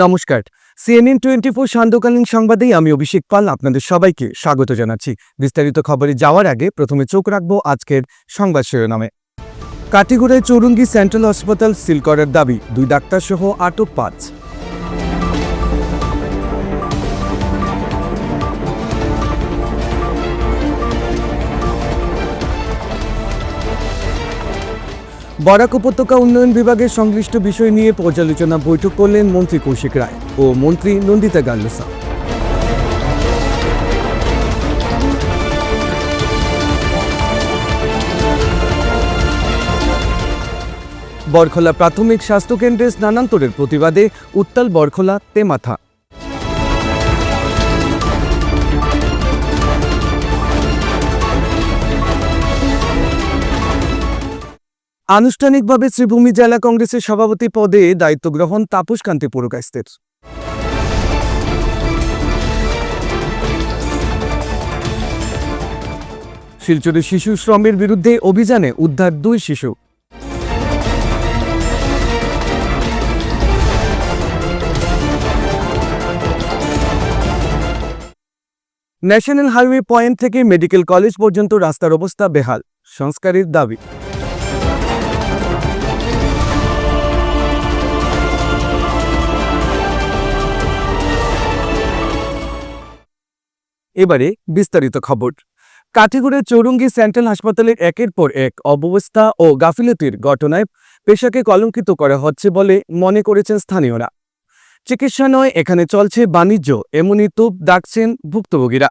নমস্কার। CNN twenty four সান্ধ্যকালীন সংবাদেই আমি অভিষেক পাল আপনাদের সবাইকে স্বাগত জানাচ্ছি। বিস্তারিত খবরে যাওয়ার আগে প্রথমে চোখ রাখব আজকের সংবাদ শিরোনামে। কাটিগুড়ায় চৌরঙ্গি সেন্ট্রাল হাসপাতাল সিল করার দাবি, দুই ডাক্তার সহ আটক পাঁচ। বরাক উপত্যকা উন্নয়ন বিভাগের সংশ্লিষ্ট বিষয় নিয়ে পর্যালোচনা বৈঠক করলেন মন্ত্রী কৌশিক রায় ও মন্ত্রী নন্দিতা গাল্লসা। বরখোলা প্রাথমিক স্বাস্থ্যকেন্দ্রে স্নানান্তরের প্রতিবাদে উত্তাল বরখোলা, তেমাথা। আনুষ্ঠানিকভাবে শ্রীভূমি জেলা কংগ্রেসের সভাপতি পদে দায়িত্ব গ্রহণ তাপস কান্তি পুরকাস্তের শিলচরে শিশু শ্রমের বিরুদ্ধে অভিযানে উদ্ধার দুই শিশু। ন্যাশনাল হাইওয়ে পয়েন্ট থেকে মেডিকেল কলেজ পর্যন্ত রাস্তার অবস্থা বেহাল, সংস্কারের দাবি। এবারে বিস্তারিত খবর। কাঠিগুড়ের চৌরঙ্গি সেন্ট্রাল হাসপাতালের একের পর এক অব্যবস্থা ও গাফিলতির ঘটনায় পেশাকে কলঙ্কিত করা হচ্ছে বলে মনে করেছেন স্থানীয়রা। চিকিৎসা নয় এখানে চলছে বাণিজ্য, এমনই তুপ ডাকছেন ভুক্তভোগীরা।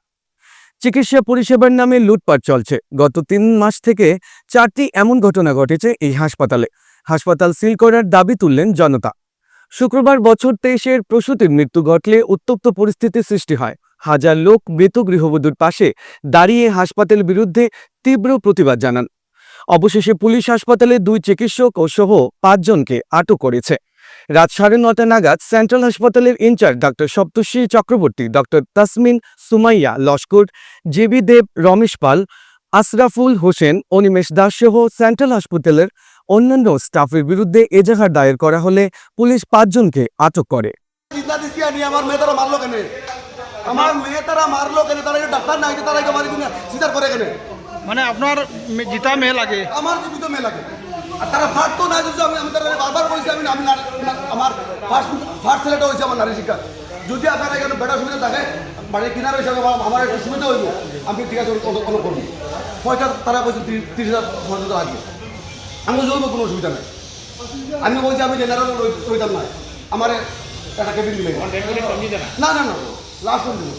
চিকিৎসা পরিষেবার নামে লুটপাট চলছে। গত তিন মাস থেকে চারটি এমন ঘটনা ঘটেছে এই হাসপাতালে। হাসপাতাল সিল করার দাবি তুললেন জনতা। শুক্রবার বছর তেইশের প্রসূতির মৃত্যু ঘটলে উত্তপ্ত পরিস্থিতির সৃষ্টি হয়। হাজার লোক মৃত গৃহবধূর পাশে দাঁড়িয়ে হাসপাতালের বিরুদ্ধে তীব্র প্রতিবাদ জানান। অবশেষে পুলিশ হাসপাতালে দুই চিকিৎসক ও সহ পাঁচজনকে আটক করেছে। রাত সাড়ে নটা নাগাদ সেন্ট্রাল হাসপাতালের incharge doctor Saptarshi Chakraborty doctor Tasmin Sumaiya Laskar J B Deb, Ramesh Pal, Ashraful Hossain, Animesh Das সহ সেন্ট্রাল হাসপাতালের অন্যান্য স্টাফের বিরুদ্ধে এজাহার দায়ের করা হলে পুলিশ পাঁচজনকে আটক করে। আমার মেয়ে তারা মারলো কেন? তারা ডাক্তার নাই তারা মারি কিনা সিজার করে কেন? মানে আপনার মে- জিতা মেয়ে লাগে। আমার জীবিত মেয়ে লাগে। আর তারা তো না যদি আমি আমি তারা বারবার বলছি আমি আমি না- আমার ফার্স্ট ফার্স্ট ছেলেটা হয়েছে আমার নারী শিক্ষা। যদি আপনারা এখানে বেটার সুবিধা থাকে মানে কিনার হিসাবে আমার- আমার একটা সুবিধা হইব আমি ঠিক আছে অনু করব। পয়সা তারা বলছে তিরিশ হাজার পর্যন্ত লাগবে আমি জৈব কোনো অসুবিধা নাই। আমি বলছি আমি জেনারেল রইতাম না। আমার একটা কেবিন দিলে না না না। লাস্ট দিন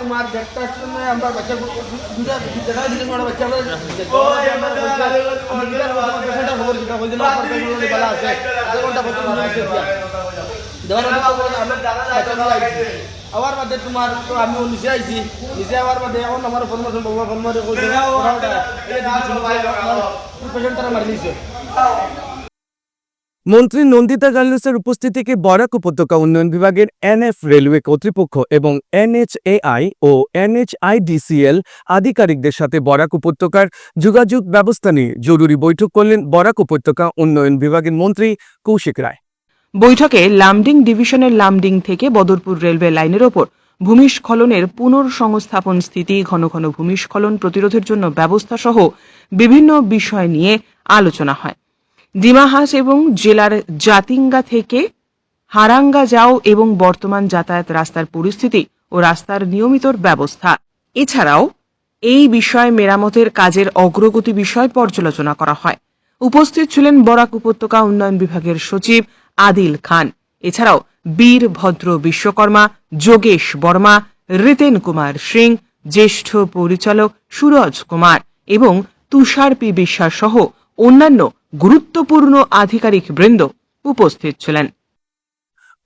তোমার দেড়টার সময় আমরা বাচ্চা দুটা দেখা দিতে আমরা বাচ্চা আবার বাদে তোমার তো আমি নিচে আইছি। নিচে আবার বাদে এখন আমার ফরমেশন বাবা ফরমেশন পেশেন্ট তারা মারি নিছে। মন্ত্রী নন্দিতা গাল্লুসের উপস্থিতিকে বরাক উপত্যকা উন্নয়ন বিভাগের এনএফ রেলওয়ে কর্তৃপক্ষ এবং এনএচএআই ও এনএচআইডিসিএল আধিকারিকদের সাথে বরাক উপত্যকার যোগাযোগ ব্যবস্থা নিয়ে জরুরি বৈঠক করলেন বরাক উপত্যকা উন্নয়ন বিভাগের মন্ত্রী কৌশিক রায়। বৈঠকে লামডিং ডিভিশনের লামডিং থেকে বদরপুর রেলওয়ে লাইনের ওপর ভূমিস্খলনের পুনর্সংস্থাপন স্থিতি, ঘন ঘন ভূমিস্খলন প্রতিরোধের জন্য ব্যবস্থা সহ বিভিন্ন বিষয় নিয়ে আলোচনা হয়। ডিমাহাস এবং জেলার জাতিঙ্গা থেকে হারাঙ্গা যাও এবং বর্তমান যাতায়াত রাস্তার পরিস্থিতি ও রাস্তার নিয়মিত ব্যবস্থা। এছাড়াও, এই বিষয়ে মেরামতের কাজের অগ্রগতি বিষয় পর্যালোচনা করা হয়। উপস্থিত ছিলেন বরাক উপত্যকা উন্নয়ন বিভাগের সচিব আদিল খান। এছাড়াও, বীর ভদ্র বিশ্বকর্মা যোগেশ বর্মা, রিতেন কুমার সিং, জ্যেষ্ঠ পরিচালক সুরজ কুমার এবং তুষার পি বিশ্বাস সহ অন্যান্য গুরুত্বপূর্ণ আধিকারিক বৃন্দ উপস্থিত ছিলেন।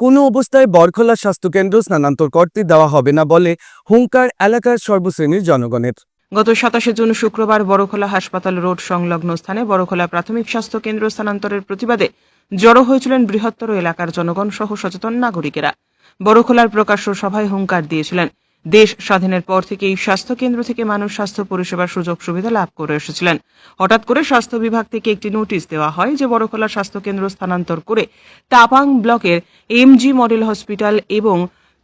কোনো অবস্থায় বরখোলা স্বাস্থ্যকেন্দ্র স্থানান্তর করতে দেওয়া হবে না বলে হুঙ্কার এলাকার সর্বশ্রেণীর জনগণের। গত সাতাশে জুন শুক্রবার বড়খোলা হাসপাতাল রোড সংলগ্ন স্থানে বড়খোলা প্রাথমিক স্বাস্থ্য কেন্দ্র স্থানান্তরের প্রতিবাদে জড়ো হয়েছিলেন বৃহত্তর এলাকার জনগণ সহ সচেতন নাগরিকেরা। বড়খোলার প্রকাশ্য সভায় হুঙ্কার দিয়েছিলেন। দেশ স্বাধীনের পর থেকে এই স্বাস্থ্য কেন্দ্র থেকে মানুষ স্বাস্থ্য পরিষেবার সুযোগ সুবিধা লাভ করে এসেছিলেন। হঠাৎ করে স্বাস্থ্য বিভাগ থেকে একটি নোটিশ দেওয়া হয় যে বড়খোলা স্বাস্থ্য কেন্দ্র স্থানান্তর করে তাপাং ব্লকের এমজি মডেল হসপিটাল এবং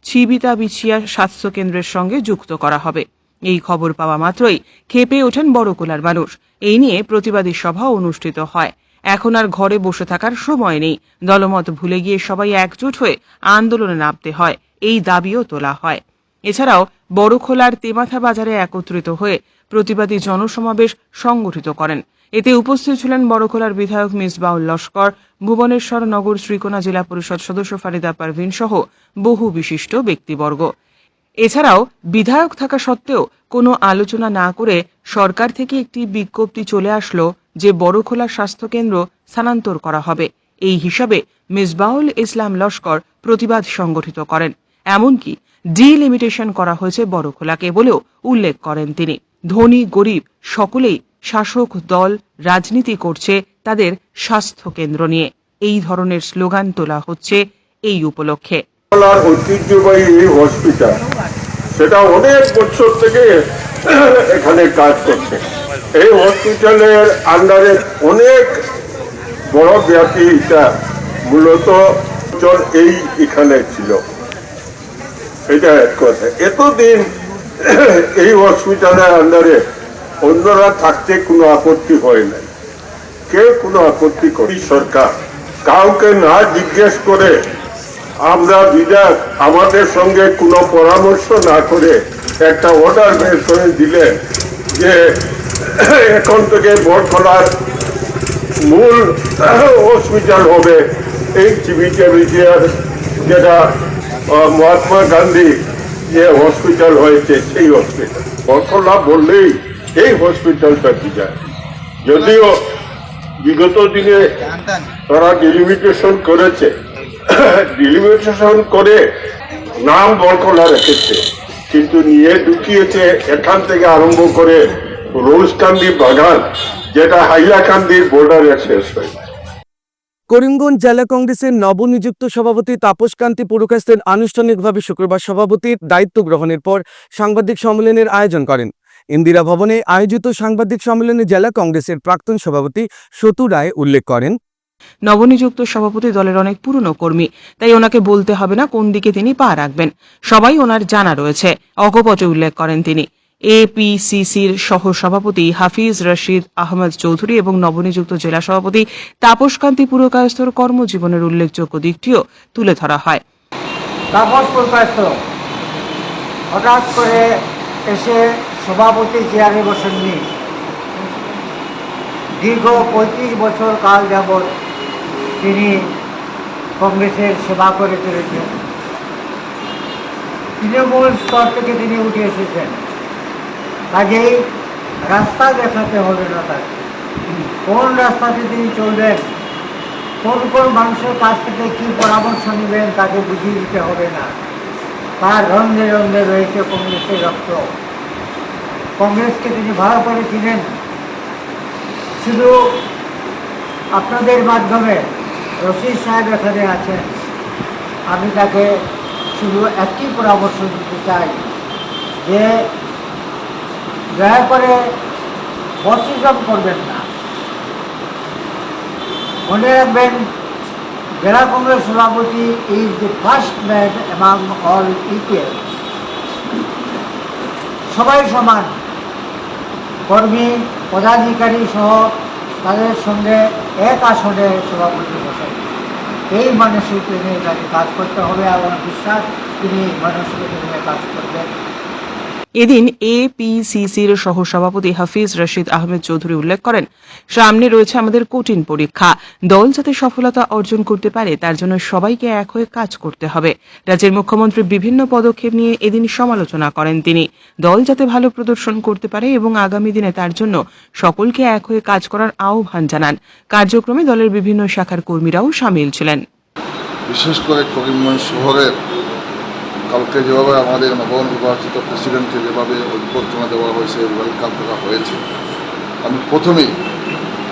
ছিবিতা বিছিয়া স্বাস্থ্য কেন্দ্রের সঙ্গে যুক্ত করা হবে। এই খবর পাওয়া মাত্রই খেপে ওঠেন বড়কোলার মানুষ। এই নিয়ে প্রতিবাদী সভা অনুষ্ঠিত হয়। এখন আর ঘরে বসে থাকার সময় নেই। দলমত ভুলে গিয়ে সবাই একজোট হয়ে আন্দোলনে নামতে হয়। এই দাবিও তোলা হয়। এছাড়াও বড়খোলার তেমাথা বাজারে একত্রিত হয়ে প্রতিবাদী জনসমাবেশ সংগঠিত করেন। এতে উপস্থিত ছিলেন বড়খোলার বিধায়ক মিসবাউল লস্কর, ভুবনেশ্বর নগর শ্রীকোনা জেলা পরিষদ সদস্য ফারিদা পারভিন সহ বহু বিশিষ্ট ব্যক্তিবর্গ। এছাড়াও বিধায়ক থাকা সত্ত্বেও কোনো আলোচনা না করে সরকার থেকে একটি বিজ্ঞপ্তি চলে আসলো যে বড়খোলা স্বাস্থ্যকেন্দ্র স্থানান্তর করা হবে। এই হিসাবে মিসবাউল ইসলাম লস্কর প্রতিবাদ সংগঠিত করেন। এমনকি ডিলিমিটেশন করা হয়েছে বড়খোলাকে বলেও উল্লেখ করেন তিনি। ধনী, গরিব, সকলেই শাসক দল, রাজনীতি করছে তাদের স্বাস্থ্য কেন্দ্র নিয়ে। এই ধরনের স্লোগান তোলা হচ্ছে এই উপলক্ষে। ঐতিহ্যবাহী এই হসপিটাল সেটা অনেক বছর থেকে এখানে কাজ করছে। এই হসপিটালের আন্ডারে অনেক বড় ব্যাপী এটা মূলত এই এখানে ছিল। এটা এক কথা এতদিন এই হসপিটালের আন্ডারে অন্যরা থাকতে কোনো আপত্তি হয় নাই। কেউ কোনো আপত্তি করি সরকার কাউকে না জিজ্ঞেস করে আমরা বিধায়ক আমাদের সঙ্গে কোনো পরামর্শ না করে একটা অর্ডার বের করে দিলেন যে এখন থেকে বরখলার মূল হসপিটাল হবে এই বিজয়ার যেটা মহাত্মা গান্ধী যে হসপিটাল হয়েছে, সেই হসপিটাল বরখলা বললেই এই হসপিটালটা কি যায়। যদিও বিগত দিনে তারা ডিলিমিটেশন করেছে। ডিলিমিটেশন করে নাম বরকলা রেখেছে। কিন্তু নিয়ে ঢুকিয়েছে, এখান থেকে আরম্ভ করে রোজকান্দি বাগান, যেটা হাইলাকান্দির বর্ডারে শেষ হয় করিমগঞ্জ জেলা কংগ্রেসের নবনিযুক্ত সভাপতি তাপস কান্তি পুরকাস্তের আনুষ্ঠানিকভাবে শুক্রবার সভাপতির দায়িত্ব গ্রহণের পর সাংবাদিক সম্মেলনের আয়োজন করেন। ইন্দিরা ভবনে আয়োজিত সাংবাদিক সম্মেলনে জেলা কংগ্রেসের প্রাক্তন সভাপতি সতু রায় উল্লেখ করেন। নবনিযুক্ত সভাপতি দলের অনেক পুরনো কর্মী, তাই ওনাকে বলতে হবে না কোন দিকে তিনি পা রাখবেন। সবাই ওনার জানা রয়েছে অকপটে উল্লেখ করেন তিনি। এপিসিসির সহ সভাপতি হাফিজ রশিদ আহমদ চৌধুরী এবং নবনিযুক্ত জেলা সভাপতি তাপসকান্তি পুরকায়স্থর কর্মজীবনের উল্লেখযোগ্য দিকটিও তুলে ধরা হয়। তাপস হঠাৎ করে এসে সভাপতি চেয়ারে বসেননি। দীর্ঘ পঁয়ত্রিশ বছর কাল যাবৎ তিনি কংগ্রেসের সেবা করে চলেছেন। তৃণমূল স্তর থেকে তিনি উঠে এসেছেন। কাজেই রাস্তা দেখাতে হবে না তাকে। কোন রাস্তাতে তিনি চলবেন? কোন কোন মানুষের কাছ থেকে কী পরামর্শ নেবেন তাকে বুঝিয়ে দিতে হবে না। তার রন্ধে রন্ধে রয়েছে কংগ্রেসের রক্ত। কংগ্রেসকে তিনি ভালো করে চিনেন। শুধু আপনাদের মাধ্যমে রশিদ সাহেব এখানে আছেন। আমি তাকে শুধু একটি পরামর্শ দিতে চাই যে দয়া করে বর্ষিজম করবেন না। মনে রাখবেন, জেলা কংগ্রেস সভাপতি is the first man among all EPL সবাই সমান। কর্মী, পদাধিকারী সহ তাদের সঙ্গে এক আসনে সভাপতি বসেন। এই মানসিকতা নিয়ে তাকে কাজ করতে হবে এবং বিশ্বাস, তিনি মানসিকতা নিয়ে কাজ করবেন। এদিন এপিসিসির সহসভাপতি হাফিজ রশিদ আহমেদ চৌধুরী উল্লেখ করেন, সামনে রয়েছে আমাদের কঠিন পরীক্ষা। দল যাতে সফলতা অর্জন করতে পারে, তার জন্য সবাইকে এক হয়ে কাজ করতে হবে। রাজ্যের মুখ্যমন্ত্রী বিভিন্ন পদক্ষেপ নিয়ে এদিন সমালোচনা করেন তিনি। দল যাতে ভালো প্রদর্শন করতে পারে এবং আগামী দিনে তার জন্য সকলকে এক হয়ে কাজ করার আহ্বান জানান। কার্যক্রমে দলের বিভিন্ন শাখার কর্মীরাও সামিল ছিলেন। বিশেষ করে করিমগঞ্জ শহরের কালকে যেভাবে আমাদের নবনির্বাচিত প্রেসিডেন্টকে যেভাবে অভ্যর্থনা দেওয়া হয়েছে ওয়েলকাম করা হয়েছে। আমি প্রথমেই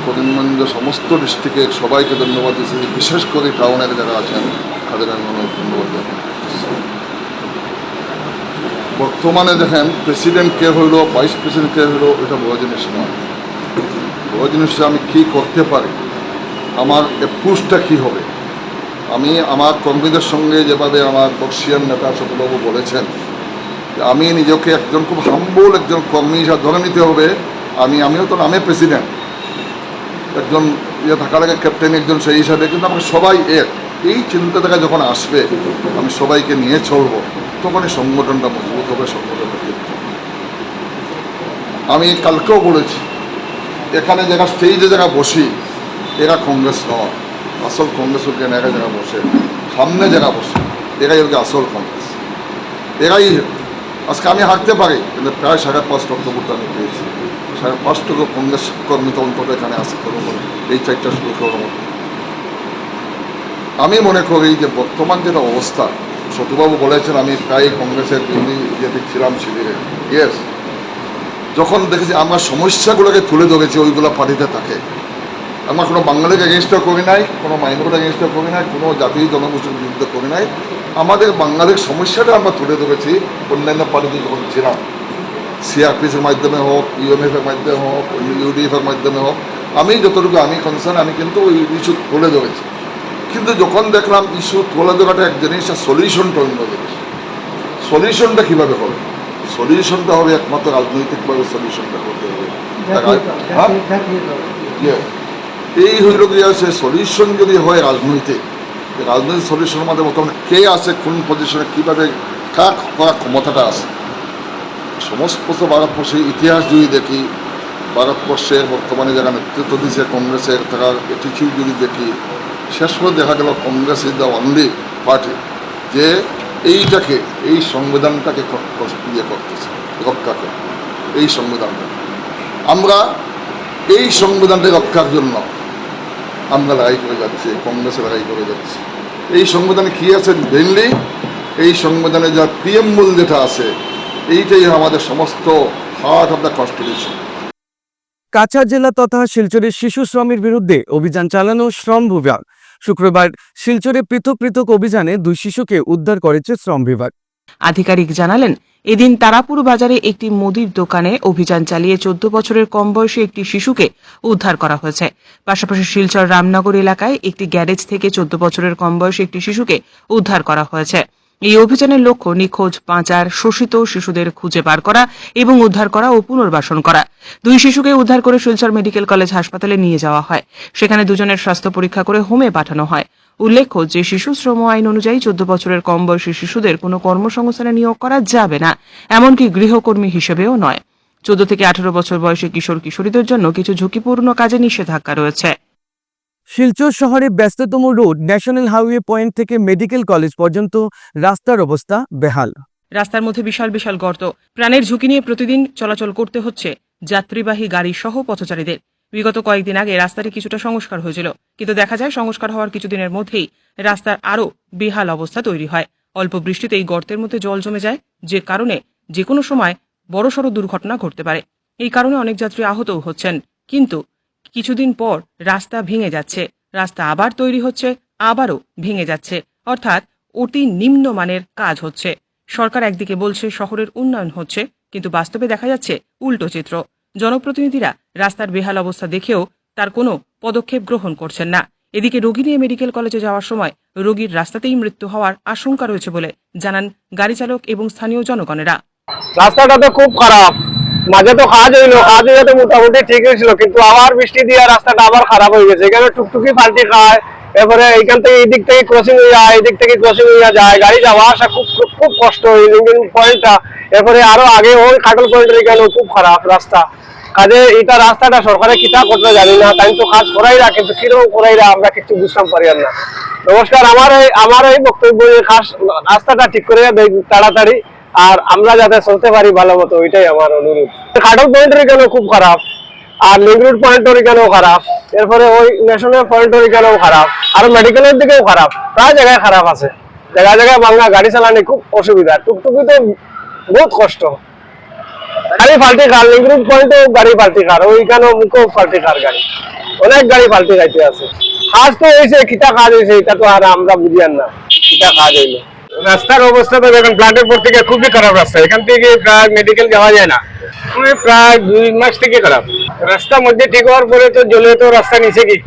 করিমগঞ্জের সমস্ত ডিস্ট্রিক্টের সবাইকে ধন্যবাদ দিচ্ছি, বিশেষ করে টাউনের যারা আছেন, তাদের আমি অনেক ধন্যবাদ বর্তমানে দেখেন প্রেসিডেন্ট কে হইল ভাইস প্রেসিডেন্ট কে হইল এটা বড় জিনিস নয় বড় জিনিসটা আমি কী করতে পারি? আমার এপ্রুচটা কী হবে? আমি আমার কর্মীদের সঙ্গে যেভাবে আমার বর্ষিয়ান নেতা ছোটবাবু বলেছেন আমি নিজেকে একজন খুব হাম্বল একজন কর্মী হিসাবে ধরে নিতে হবে। আমি, আমিও তো নামে প্রেসিডেন্ট একজন ইয়ে থাকার আগে ক্যাপ্টেন একজন সেই হিসাবে, কিন্তু আমাকে সবাই এক। এই চিন্তা থেকে যখন আসবে, আমি সবাইকে নিয়ে চলবো তখন এই সংগঠনটা মজবুত হবে, সংগঠনটা আমি কালকেও বলেছি, এখানে যারা স্টেজে যারা বসি, এরা কংগ্রেস নয়। আসল কংগ্রেস হচ্ছে এরা যারা বসে। সামনে যারা বসে, এরাই হচ্ছে আসল কংগ্রেস। এরাই আজকে আমি হাঁটতে পারি, কিন্তু প্রায় সাড়ে পাঁচ লক্ষ ভোট আমি পেয়েছি। সাড়ে পাঁচ লক্ষ কংগ্রেস কর্মী তো অন্তত এখানে আসে করব এই চারটা করব আমি মনে করি যে বর্তমান যেটা অবস্থা, সতুবাবু বলেছেন, আমি প্রায় কংগ্রেসের বিরোধী ইয়েতে ছিলাম শিবিরে। ইয়েস যখন দেখেছি আমরা সমস্যাগুলোকে তুলে ধরেছি, ওইগুলো পার্টিতে থাকে। আমরা কোনো বাঙালির এগেনস্টও করি নাই কোনো মাইনরিটির এগেনস্টও করি নাই কোনো জাতি জনগোষ্ঠীর বিরুদ্ধে করি নাই। আমাদের বাঙালির সমস্যাটা আমরা তুলে ধরেছি অন্যান্য পার্টিতে যখন ছিলাম সিআরপিসের মাধ্যমে হোক ইউএমএফ এর মাধ্যমে হোক ইউডিএফ এর মাধ্যমে হোক আমি যতটুকু আমি কনসার্ন আমি কিন্তু ওই ইস্যু তুলে ধরেছি। কিন্তু যখন দেখলাম ইস্যু তুলে ধরাটা এক জিনিস আর সলিউশনটা অন্য জিনিস। সলিউশনটা কীভাবে হবে? সলিউশনটা হবে একমাত্র রাজনৈতিকভাবে সলিউশনটা করতে হবে। হ্যাঁ? এই হইল গিয়া সে সলিউশন যদি হয় রাজনৈতিক রাজনৈতিক সলিউশনের মধ্যে বর্তমানে কে আছে, কোন পজিশনে কীভাবে কাক করার ক্ষমতাটা আছে? সমস্ত ভারতবর্ষের ইতিহাস যদি দেখি, ভারতবর্ষের বর্তমানে যারা নেতৃত্ব দিচ্ছে কংগ্রেসের, তারা অ্যাটিচিউড যদি দেখি, শেষ করে দেখা গেল Congress is the only party যে এইটাকে, এই সংবিধানটাকে ইয়ে করতেছে, রক্ষা করে, এই সংবিধানটা আমরা এই সংবিধানটা রক্ষার জন্য আমরা লড়াই করে যাচ্ছি কংগ্রেসে লড়াই করে যাচ্ছি। এই সংবিধানে কী আছে? মেনলি এই সংবিধানে যা প্রিয়ম্বল যেটা আছে, এইটাই আমাদের সমস্ত heart of the constitution Cachar জেলা তথা শিলচরের শিশু শ্রমের বিরুদ্ধে অভিযান চালানো শ্রম বিভাগ। শুক্রবার শিলচরে পৃথক পৃথক অভিযানে দুই শিশুকে উদ্ধার করেছে শ্রম বিভাগ। আধিকারিক জানালেন, এদিন তারাপুর বাজারে একটি মুদির দোকানে অভিযান চালিয়ে চোদ্দ বছরের কম বয়সী একটি শিশুকে উদ্ধার করা হয়েছে। পাশাপাশি শিলচর রামনগর এলাকায় একটি গ্যারেজ থেকে চোদ্দ বছরের কম বয়সী একটি শিশুকে উদ্ধার করা হয়েছে। এই অভিযানের লক্ষ্য নিখোঁজ পাচার শোষিত শিশুদের খুঁজে বার করা এবং উদ্ধার করা ও পুনর্বাসন করা। দুই শিশুকে উদ্ধার করে শিলচর মেডিকেল কলেজ হাসপাতালে নিয়ে যাওয়া হয়। সেখানে দুজনের স্বাস্থ্য পরীক্ষা করে হোমে পাঠানো হয়। উল্লেখ্য যে শিশু শ্রম আইন অনুযায়ী চোদ্দ বছরের কম বয়সী শিশুদের কোনো কর্মসংস্থানে নিয়োগ করা যাবে না এমনকি গৃহকর্মী হিসেবেও নয়। চোদ্দ থেকে আঠারো বছর বয়সী কিশোর কিশোরীদের জন্য কিছু ঝুঁকিপূর্ণ কাজে নিষেধাজ্ঞা রয়েছে। শিলচর শহরে ব্যস্ততম রোড ন্যাশনাল হাইওয়ে পয়েন্ট থেকে মেডিকেল কলেজ পর্যন্ত রাস্তার অবস্থা বেহাল। রাস্তার মধ্যে বিশাল বিশাল গর্ত। প্রাণের ঝুঁকি নিয়ে প্রতিদিন চলাচল করতে হচ্ছে যাত্রীবাহী গাড়ি সহ পথচারীদের। বিগত কয়েকদিন আগে রাস্তাটি কিছুটা সংস্কার হয়েছিল, কিন্তু দেখা যায় সংস্কার হওয়ার কিছুদিনের মধ্যেই রাস্তার আরও বেহাল অবস্থা তৈরি হয়। অল্প বৃষ্টিতে এই গর্তের মধ্যে জল জমে যায়, যে কারণে যে কোনো সময় বড়সড় দুর্ঘটনা ঘটতে পারে। এই কারণে অনেক যাত্রী আহতও হচ্ছেন, কিন্তু কিছুদিন পর রাস্তা ভেঙে যাচ্ছে, রাস্তা আবার তৈরি হচ্ছে, আবারও ভেঙে যাচ্ছে, অর্থাৎ অতি নিম্নমানের কাজ হচ্ছে। সরকার একদিকে বলছে শহরের উন্নয়ন হচ্ছে, কিন্তু বাস্তবে দেখা যাচ্ছে উল্টো চিত্র। জনপ্রতিনিধিরা রাস্তার বেহাল অবস্থা দেখেও তার কোনো পদক্ষেপ গ্রহণ করছেন না। এদিকে রোগী নিয়ে মেডিকেল কলেজে যাওয়ার সময় রোগীর রাস্তাতেই মৃত্যু হওয়ার আশঙ্কা রয়েছে বলে জানান গাড়ি চালক এবং স্থানীয় জনগণেরা। রাস্তাটা তো খুব খারাপ। মাঝে তো কাজ হইল, কাজ হইলে তো মোটামুটি ঠিক হয়েছিল, কিন্তু আবার বৃষ্টি দিয়ে রাস্তাটা আবার খারাপ হয়ে গেছে। এখানে টুকটুকি পাল্টি খায়, এরপরে এইখান থেকে এই দিক থেকে ক্রসিং হয়ে যায় এই দিক থেকে ক্রসিং হয়ে যায়, গাড়ি যাওয়া আসা খুব খুব- কষ্ট। লিঙ্গিং পয়েন্টটা এরপরে আরও আগে ওই কাটল পয়েন্টের এখানে খুব খারাপ রাস্তা। কাজে এটা রাস্তাটা সরকারে কিতা করতে জানি না, তাই তো কাজ করাই না, কিন্তু কীরকম করাই না, আমরা কিছু বুঝতাম পারি না। নমস্কার, আমার এই আমার এই বক্তব্য খাস রাস্তাটা ঠিক করে দেয় তাড়াতাড়ি, আর আমরা যাতে চলতে পারি ভালো মতো ওইটাই আমার অনুরোধ। কাটল পয়েন্টের কেন খুব খারাপ, আর লিঙ্ক রোড পয়েন্টের কেন খারাপ, এরপরে ওই ন্যাশনাল পয়েন্টের কেন খারাপ, আর মেডিকেলের দিকেও খারাপ, প্রায় জায়গায় খারাপ আছে। জায়গায় জায়গায় বাংলা গাড়ি চালানি খুব অসুবিধা টুকটুকি তো বহুত কষ্ট। গাড়ি পাল্টি কার লিঙ্ক পয়েন্টেও গাড়ি পাল্টি কার ওইখানেও মুখেও পাল্টি কার গাড়ি। অনেক গাড়ি পাল্টি গাইতে আছে। কাজ তো হয়েছে কিতা কাজ হয়েছে এটা তো আর আমরা বুঝি না, কিতা কাজ হইল। রাস্তার অবস্থা তো দেখুন প্লান্টের পর থেকে খুবই খারাপ রাস্তা, এখান থেকে প্রায় মেডিকেল যাওয়া যায় না। প্রায় দুই মাস থেকে খারাপ। রাস্তা মধ্যে ঠিক হওয়ার পরে তো জলে তো রাস্তা নিচে কি?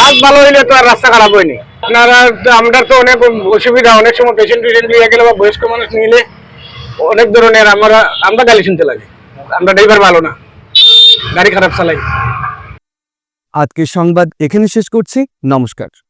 হাত ভালো হইলে তো আর রাস্তা খারাপ হয়নি। আপনারা আমরা তো অনেক অসুবিধা, অনেক সময় পেশেন্ট টেশেন্ট নিয়ে গেলে বা বয়স্ক মানুষ নিলে অনেক ধরনের আমরা আমরা গালি শুনতে লাগে। আমরা ড্রাইভার ভালো না। গাড়ি খারাপ চালাই। আজকের সংবাদ এখানে শেষ করছি। নমস্কার।